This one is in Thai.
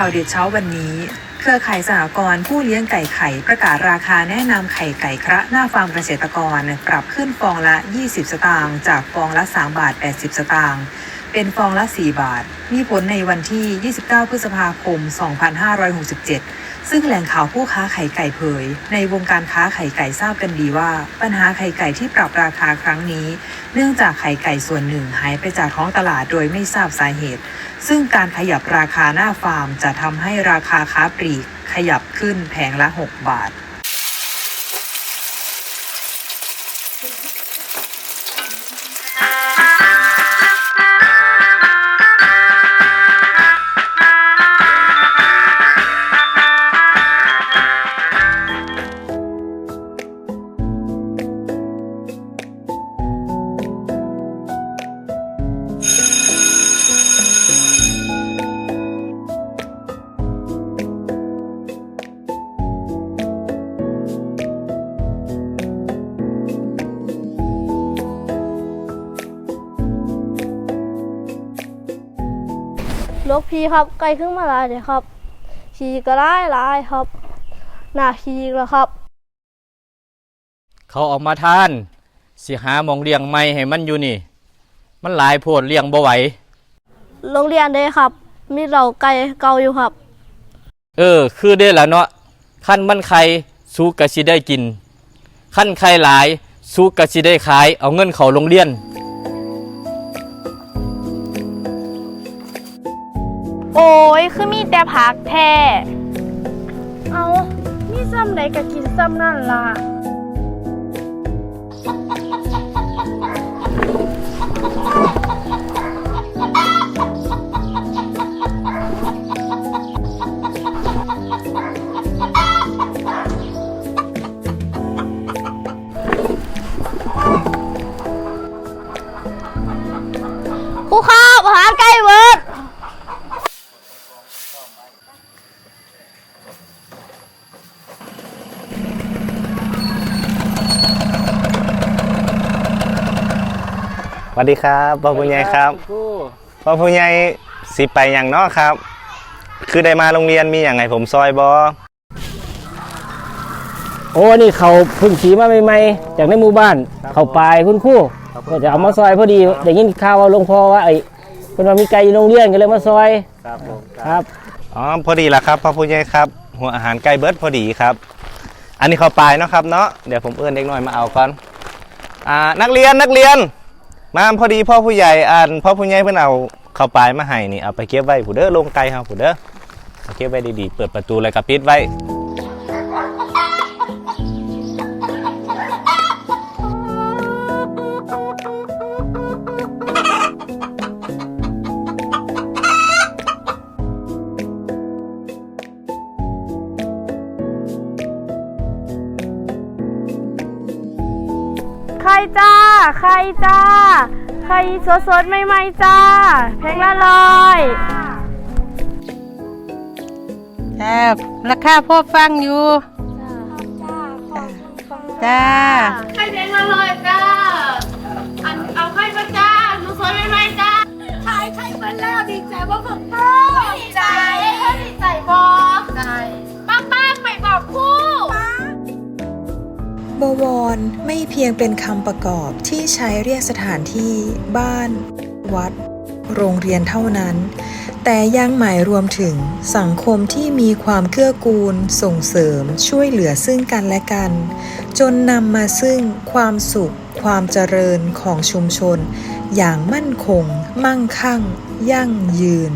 ข่าวเด็ดเช้าวันนี้ เครือข่ายสหกรณ์ผู้เลี้ยงไก่ไข่ประกาศราคาแนะนำไข่ไก่คระหน้าฟาร์มเกษตรกร ปรับขึ้นฟองละ 20 สตางค์จากฟองละ 3 บาท 80 สตางค์ เป็นฟองละ 4 บาท มีผลในวันที่ 29 พฤษภาคม 2567 ซึ่งแหล่งข่าวผู้ค้าไข่ไก่เผย ในวงการค้าไข่ไก่ทราบกันดีว่า ปัญหาไข่ไก่ที่ปรับราคาครั้งนี้ เนื่องจากไข่ไก่ส่วนหนึ่งหายไปจากท้องตลาดโดยไม่ทราบสาเหตุ ซึ่งการขยับราคาหน้าฟาร์มจะทำให้ราคาค้าปลีกขยับขึ้นแผงละ 6 บาท ลกพีครับไกลขึ้นมาหลายเลยครับขี่ก็ไล่หลายครับหน้าขี่แล้วครับ เขาออกมาทาน สิหาหมองเลี้ยงไม่ให้มันอยู่นี่ มันหลายโพดเลี้ยงบ่ไหวโรงเรียนเด้ครับ มีเราไก่เก่าอยู่ครับ เออ คือเด้ละเนาะขั้นมันไข่สู้กะสิได้กิน ขั้นไข่หลายสู้กะสิได้ขาย เอาเงินเขาโรงเรียน โอ้ย คือมีแต่ผักแท้ เอามีซ้ำใดก็กินซ้ำนั่นล่ะ วัสดีครับพ่อผู้ใหญ่ครับพ่อผู้ใหญ่สิไปอย่างเนอกครับ คือได้มาโรงเรียนมีอย่างไงผมซอยบอโอ้นี่เขาเพึ่งขี่มาใหม่ๆจากในหมู่บ้าน เขาปลายคุณครู่ก็จะเอามาซอยพอดีได้ยินข่าวว่าหลวงพ่อว่าไอ้เป็นว่ามีไก่อยู่โรงเรียนก็เลยมาซอยครับผมครับอ๋อพอดีละครับพ่อผู้ใหญ่ครับ หัวอาหารใกล้เบิร์ดพอดีครับ อันนี้เขาปลายเนาะครับเนาะเดี๋ยวผมเอื้อนเด็กน้อยมาเอาก่อนอ่านักเรียนนักเรียน มาพอดีพ่อผู้ใหญ่อ่านพ่อผู้ใหญ่เพิ่นเอาเข้าปลายมาให้นี่เอาไปเก็บไว้ผู้เด้อลงไกลเฮาผู้เด้อเอาเก็บไว้ดีๆเปิดประตูเลยกับปิดไว้ ไข่จ้าไข่จ้าไข่สดสดๆใหม่ๆจ้า แพงละร้อยจ้าราคาพอฟังอยู่ จ้าไข่แพงละร้อย บวรไม่เพียงเป็นคำประกอบที่ใช้เรียกสถานที่ บ้าน วัด โรงเรียนเท่านั้น แต่ยังหมายรวมถึงสังคมที่มีความเกื้อกูล ส่งเสริมช่วยเหลือซึ่งกันและกัน จนนำมาซึ่งความสุข ความเจริญของชุมชน อย่างมั่นคง มั่งคั่ง ยั่งยืน